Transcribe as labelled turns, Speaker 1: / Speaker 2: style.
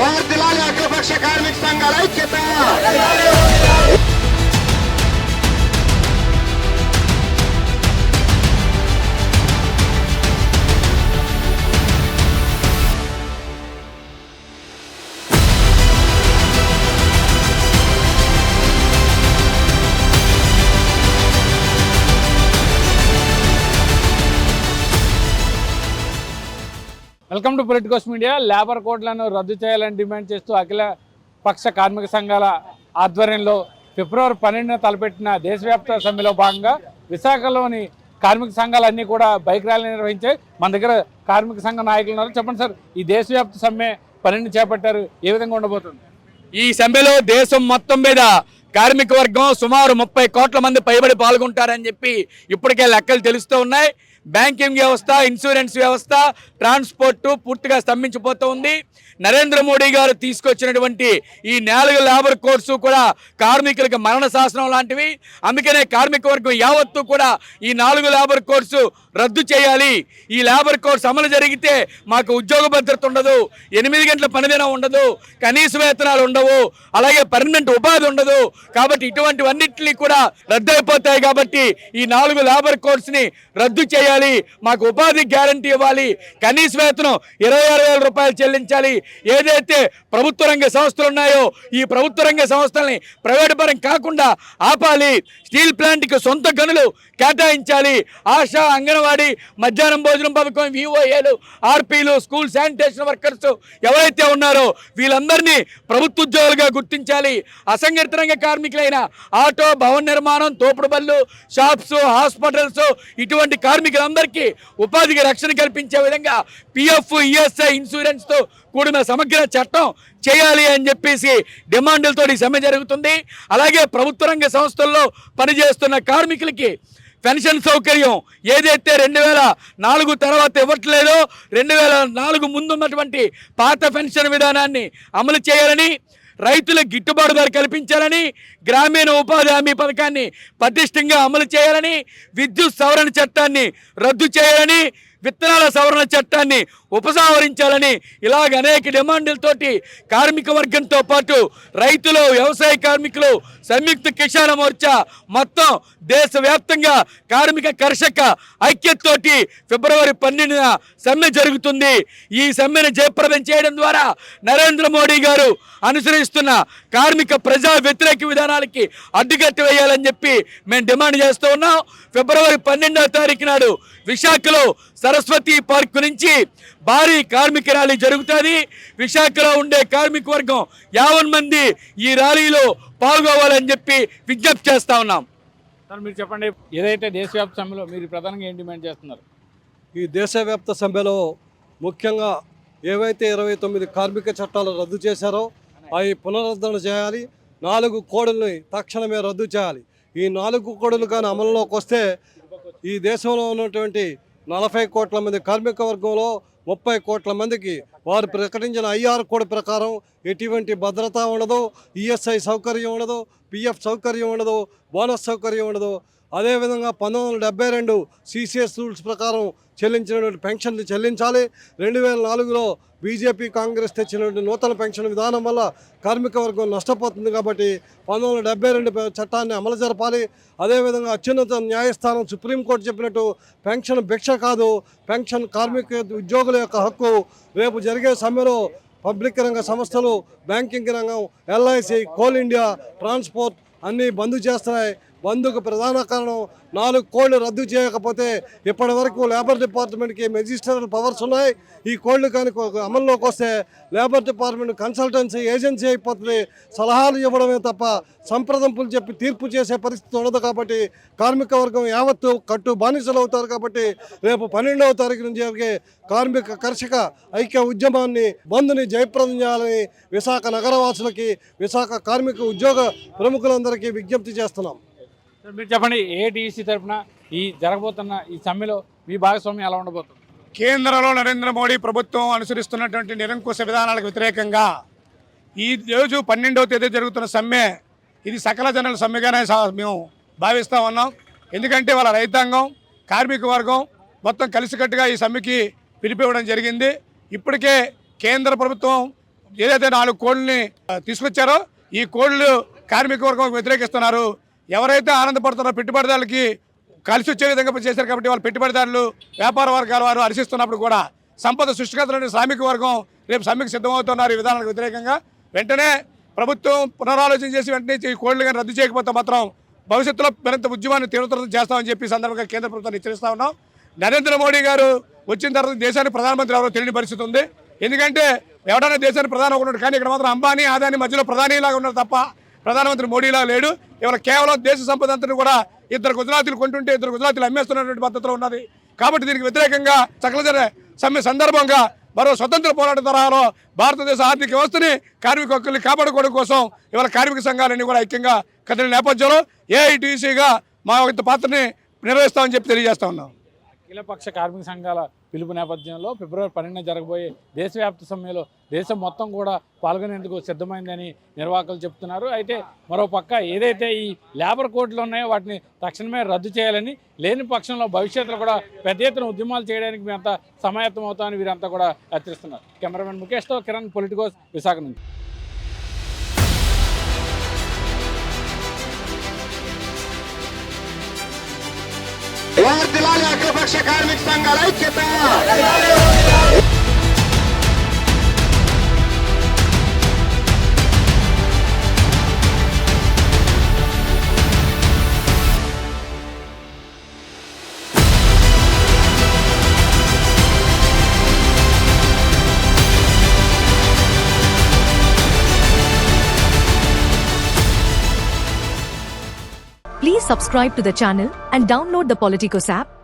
Speaker 1: వార్తిలాగా అఖిలపక్ష కార్మిక సంఘాల ఐక్యత.
Speaker 2: Welcome to Politicos Media. Labour కోడ్లను రద్దు చేయాలని డిమాండ్ చేస్తూ అఖిల పక్ష కార్మిక సంఘాల ఆధ్వర్యంలో ఫిబ్రవరి పన్నెండున తలపెట్టిన దేశవ్యాప్త సమ్మెలో భాగంగా విశాఖలోని కార్మిక సంఘాలన్నీ కూడా బైక్ ర్యాలీ నిర్వహించాయి. మన దగ్గర కార్మిక సంఘ నాయకులు ఉన్నారు. చెప్పండి సార్ ఈ దేశవ్యాప్త సమ్మె పన్నెండు చేపట్టారు ఏ విధంగా ఉండబోతుంది?
Speaker 3: ఈ సమ్మెలో దేశం మొత్తం మీద కార్మిక వర్గం సుమారు ముప్పై కోట్ల మంది పైబడి పాల్గొంటారని చెప్పి ఇప్పటికే లెక్కలు తెలుస్తూ ఉన్నాయి. బ్యాంకింగ్ వ్యవస్థ ఇన్సూరెన్స్ వ్యవస్థ ట్రాన్స్పోర్టు పూర్తిగా స్తంభించిపోతూ ఉంది. నరేంద్ర మోడీ గారు తీసుకొచ్చినటువంటి ఈ నాలుగు లేబర్ కోర్సు కూడా కార్మికులకు మరణ శాసనం లాంటివి. అందుకనే కార్మిక వర్గం యావత్తు కూడా ఈ నాలుగు లేబర్ కోర్సు రద్దు చేయాలి. ఈ లేబర్ కోర్స్ అమలు జరిగితే మాకు ఉద్యోగ భద్రత ఉండదు ఎనిమిది గంటల పనిదినం ఉండదు కనీస వేతనాలు ఉండవు అలాగే పర్మనెంట్ ఉపాధి ఉండదు. కాబట్టి ఇటువంటివన్నింటినీ కూడా రద్దయిపోతాయి కాబట్టి ఈ నాలుగు లేబర్ కోర్స్ని రద్దు చేయాలి. మాకు ఉపాధి గ్యారంటీ ఇవ్వాలి. కనీస వేతనం ఇరవై ఆరు వేల రూపాయలు చెల్లించాలి. ఏదైతే ప్రభుత్వ రంగ సంస్థలు ఉన్నాయో ఈ ప్రభుత్వ రంగ సంస్థల్ని ప్రైవేట్ పరం కాకుండా ఆపాలి. స్టీల్ ప్లాంట్కి సొంత గనులు కేటాయించాలి. ఆశా అంగన్వాడీ మధ్యాహ్నం భోజనం పథకం విఓఏలు ఆర్పీలు స్కూల్ శానిటేషన్ వర్కర్స్ ఎవరైతే ఉన్నారో వీళ్ళందరినీ ప్రభుత్వ ఉద్యోగులుగా గుర్తించాలి. అసంఘటిత రంగ కార్మికులైన ఆటో భవన నిర్మాణం తోపుడు బళ్ళు షాప్స్ హాస్పిటల్స్ ఇటువంటి అందరికీ ఉపాధికి రక్షణ కల్పించే విధంగా పిఎఫ్ ఈఎస్ఐ ఇన్సూరెన్స్తో కూడిన సమగ్ర చట్టం చేయాలి అని చెప్పేసి డిమాండ్లతో ఈ సమ్మె జరుగుతుంది. అలాగే ప్రభుత్వ రంగ సంస్థల్లో పనిచేస్తున్న కార్మికులకి పెన్షన్ సౌకర్యం ఏదైతే రెండు వేల నాలుగు తర్వాత ఇవ్వట్లేదో రెండు వేల నాలుగు ముందున్నటువంటి పాత పెన్షన్ విధానాన్ని అమలు చేయాలని రైతులకు గిట్టుబాటు ధర కల్పించాలని గ్రామీణ ఉపాధి హామీ పథకాన్ని పటిష్టంగా అమలు చేయాలని విద్యుత్ సవరణ చట్టాన్ని రద్దు చేయాలని విత్తనాల సవరణ చట్టాన్ని ఉపసంహరించాలని ఇలాగ అనేక డిమాండ్లతోటి కార్మిక వర్గంతో పాటు రైతులు వ్యవసాయ కార్మికులు సంయుక్త కిసాన మోర్చా మొత్తం దేశవ్యాప్తంగా కార్మిక కర్షక ఐక్యతతోటి ఫిబ్రవరి పన్నెండున సమ్మె జరుగుతుంది. ఈ సమ్మెను జయప్రదం చేయడం ద్వారా నరేంద్ర మోడీ గారు అనుసరిస్తున్న కార్మిక ప్రజా వ్యతిరేక విధానాలకి అడ్డుకట్ట వేయాలని చెప్పి మేము డిమాండ్ చేస్తూ ఉన్నాం. ఫిబ్రవరి పన్నెండవ తారీఖు నాడు విశాఖలో సరస్వతి పార్క్ నుంచి భారీ కార్మిక ర్యాలీ జరుగుతుంది. విశాఖలో ఉండే కార్మిక వర్గం యావన్ మంది ఈ ర్యాలీలో పాల్గొవాలని చెప్పి విజ్ఞప్తి చేస్తా ఉన్నాం.
Speaker 2: సార్ మీరు చెప్పండి. ఏదైతే దేశవ్యాప్త సమ్మెలో మీరు ప్రధానంగా ఏం డిమాండ్ చేస్తున్నారు?
Speaker 4: ఈ దేశవ్యాప్త సమ్మెలో ముఖ్యంగా ఏవైతే ఇరవై తొమ్మిది కార్మిక చట్టాలు రద్దు చేశారో అవి పునరుద్ధరణ చేయాలి. నాలుగు కోడుల్ని తక్షణమే రద్దు చేయాలి. ఈ నాలుగు కోడులు కానీ అమలులోకి వస్తే ఈ దేశంలో ఉన్నటువంటి నలభై కోట్ల మంది కార్మిక వర్గంలో ముప్పై కోట్ల మందికి వారు ప్రకటించిన ఐఆర్ కోడ్ ప్రకారం ఎటువంటి భద్రత ఉండదు ఈఎస్ఐ సౌకర్యం ఉండదు పిఎఫ్ సౌకర్యం ఉండదు బోనస్ సౌకర్యం ఉండదు. అదేవిధంగా పంతొమ్మిది వందల డెబ్బై రెండు సిసిఎస్ రూల్స్ ప్రకారం చెల్లించినటువంటి పెన్షన్లు చెల్లించాలి. రెండు వేల నాలుగులో బీజేపీ కాంగ్రెస్ తెచ్చినటువంటి నూతన పెన్షన్ విధానం వల్ల కార్మిక వర్గం నష్టపోతుంది కాబట్టి పంతొమ్మిది వందల డెబ్బై రెండు చట్టాన్ని అమలు జరపాలి. అదేవిధంగా అత్యున్నత న్యాయస్థానం సుప్రీంకోర్టు చెప్పినట్టు పెన్షన్ భిక్ష కాదు. పెన్షన్ కార్మిక ఉద్యోగుల యొక్క హక్కు రేపు జరిగే సమ్మెలో పబ్లిక్ రంగ సంస్థలు బ్యాంకింగ్ రంగం ఎల్ఐసి కోల్ ఇండియా ట్రాన్స్పోర్ట్ అన్నీ బంద్ చేస్తున్నాయి. బంద్కు ప్రధాన కారణం నాలుగు కోళ్ళు రద్దు చేయకపోతే ఇప్పటి వరకు లేబర్ డిపార్ట్మెంట్కి మెజిస్ట్రేట్ పవర్స్ ఉన్నాయి. ఈ కోళ్ళు కానీ అమల్లోకి వస్తే లేబర్ డిపార్ట్మెంట్ కన్సల్టెన్సీ ఏజెన్సీ అయిపోతుంది. సలహాలు ఇవ్వడమే తప్ప సంప్రదింపులు చెప్పి తీర్పు చేసే పరిస్థితి ఉండదు కాబట్టి కార్మిక వర్గం యావత్తు కట్టు బానిసలు అవుతారు కాబట్టి రేపు పన్నెండవ తారీఖు నుంచి జరిగే కార్మిక కర్షక ఐక్య ఉద్యమాన్ని బంద్ని జయప్రదం చేయాలని విశాఖ నగరవాసులకి విశాఖ కార్మిక ఉద్యోగ ప్రముఖులందరికీ విజ్ఞప్తి చేస్తున్నాం.
Speaker 2: మీరు చెప్పండి ఏటీసీ తరఫున ఈ జరగబోతున్న ఈ సమ్మెలో మీ భాగస్వామ్యం ఎలా ఉండబోతుంది?
Speaker 5: కేంద్రంలో నరేంద్ర మోడీ ప్రభుత్వం అనుసరిస్తున్నటువంటి నిరంకుశ విధానాలకు వ్యతిరేకంగా ఈ రోజు పన్నెండవ తేదీ జరుగుతున్న సమ్మె ఇది సకల జనుల సమ్మెగానే మేము భావిస్తూ ఉన్నాం. ఎందుకంటే వాళ్ళ రైతాంగం కార్మిక వర్గం మొత్తం కలిసికట్టుగా ఈ సమ్మెకి పిలిపివ్వడం జరిగింది. ఇప్పటికే కేంద్ర ప్రభుత్వం ఏదైతే నాలుగు కోళ్ళని తీసుకొచ్చారో ఈ కోళ్ళు కార్మిక వర్గం వ్యతిరేకిస్తున్నారు. ఎవరైతే ఆనందపడుతున్నారో పెట్టుబడిదారులకి కలిసి వచ్చే విధంగా చేశారు కాబట్టి వాళ్ళు పెట్టుబడిదారులు వ్యాపార వర్గాల వారు హర్షిస్తున్నప్పుడు కూడా సంపద సృష్టికర్తలని శ్రామిక వర్గం రేపు సమ్మెకు సిద్ధమవుతున్నారు ఈ విధానాలకు వ్యతిరేకంగా. వెంటనే ప్రభుత్వం పునరాలోచన చేసి వెంటనే ఈ కోళ్ళు కానీ రద్దు చేయకపోతే మాత్రం భవిష్యత్తులో మరింత ఉద్యమాన్ని తీవ్రతరం చేస్తామని చెప్పి సందర్భంగా కేంద్ర ప్రభుత్వాన్ని హెచ్చరిస్తా ఉన్నాం. నరేంద్ర మోడీ గారు వచ్చిన తర్వాత దేశానికి ప్రధానమంత్రి ఎవరో తెలియని పరిస్థితి ఉంది. ఎందుకంటే ఎవడైనా దేశానికి ప్రధాని ఒకటి కానీ ఇక్కడ మాత్రం అంబానీ ఆదాని మధ్యలో ప్రధానిలాగా ఉన్నారు తప్ప ప్రధానమంత్రి మోడీలా లేడు. ఇవాళ కేవలం దేశ సంపద అంతని కూడా ఇద్దరు గుజరాతీలు కొంటుంటే ఇద్దరు గుజరాతీలు అమ్మేస్తున్నటువంటి పద్ధతిలో ఉన్నది. కాబట్టి దీనికి వ్యతిరేకంగా సకల సమ్మె సందర్భంగా మరో స్వతంత్ర పోరాట తరహాలో భారతదేశ ఆర్థిక వ్యవస్థని కార్మిక హక్కుల్ని కాపాడుకోవడం కోసం ఇవాళ కార్మిక సంఘాలన్నీ కూడా ఐక్యంగా కదిలిన నేపథ్యంలో ఏఐటీసీగా మా యొక్క పాత్రని నిర్వహిస్తామని చెప్పి తెలియజేస్తా ఉన్నాం.
Speaker 2: అఖిలపక్ష కార్మిక సంఘాల పిలుపు నేపథ్యంలో ఫిబ్రవరి పన్నెండున జరగబోయే దేశవ్యాప్త సమ్మెలో దేశం మొత్తం కూడా పాల్గొనేందుకు సిద్ధమైందని నిర్వాహకులు చెప్తున్నారు. అయితే మరో పక్క ఏదైతే ఈ లేబర్ కోడ్లు ఉన్నాయో వాటిని తక్షణమే రద్దు చేయాలని లేని పక్షంలో భవిష్యత్తులో కూడా పెద్ద ఎత్తున ఉద్యమాలు చేయడానికి మేమంతా సమాయత్తం అవుతామని వీరంతా కూడా హెచ్చరిస్తున్నారు. కెమెరామెన్ ముఖేష్తో కిరణ్ పొలిటికోస్ విశాఖ నుంచి.
Speaker 1: ಪಕ್ಷ कार्मिक ಸಂಘದ
Speaker 6: Please subscribe to the channel and download the Politico app